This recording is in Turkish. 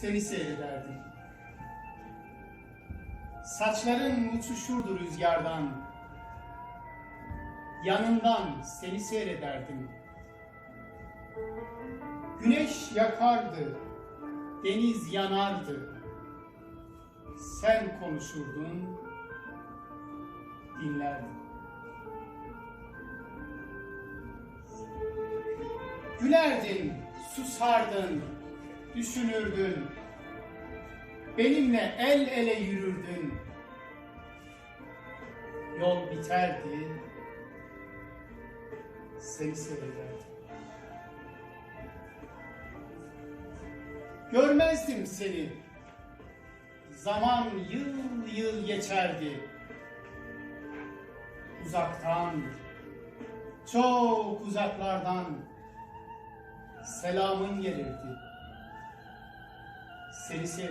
seni seyrederdim. Saçların uçuşurdu rüzgardan. Yanından seni seyrederdim. Güneş yakardı, deniz yanardı. Sen konuşurdun, dinlerdim. Gülerdin, susardın, düşünürdün. Benimle el ele yürürdün. Yol biterdi, seni seyrederdim. Görmezdim seni. Zaman yıl yıl geçerdi. Uzaktan, çok uzaklardan selamın gelirdi. 先谢谢